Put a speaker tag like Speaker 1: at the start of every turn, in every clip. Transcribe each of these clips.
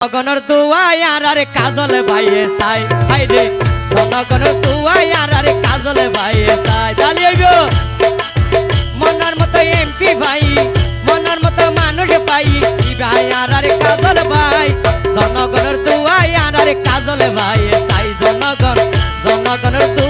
Speaker 1: জনগণের দুয়াই আর আরে কাজল ভাইয়ে সাই হাই রে জনগণের দুয়াই আর আরে কাজল ভাইয়ে সাই তাহলে হইব মনার মতো এমপি ভাই মনার মতো মানুষ কি ভাই আর আরে কাজল ভাই। জনগণের দুয়াই আর আরে কাজল ভাইয়ে সাই জনগণ জনগণের দুয়াই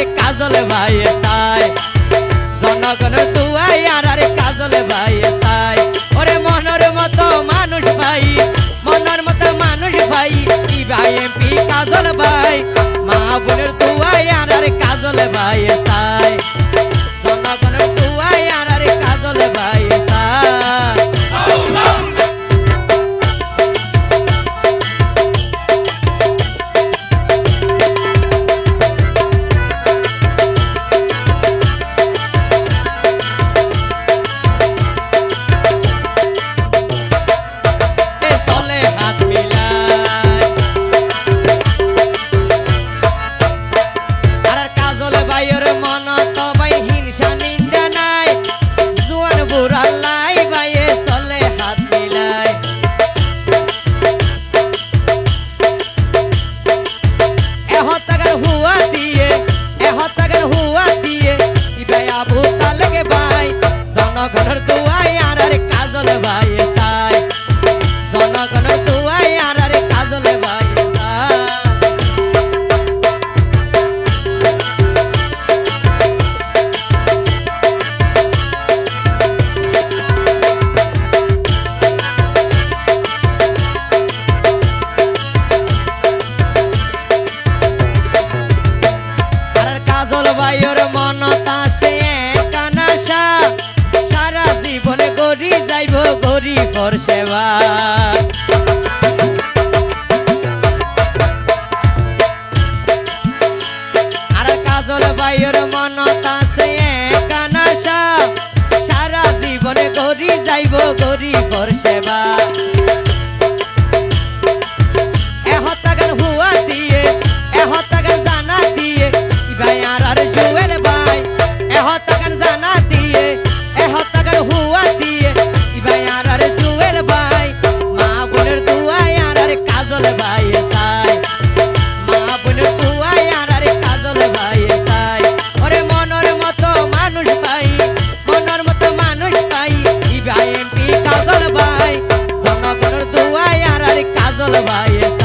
Speaker 1: আর কাজল ভাই সাই। তু আই আর আরে কাজল ভাই সাই। ওরে মনের মতো মানুষ ভাই, মনের মতো মানুষ ভাই, কি ভাই এমপি কাজল ভাই? মা বোনের দুয়াই আর আরে কাজল ভাই কাজল গড়ি গরিবর সেবা। ভাই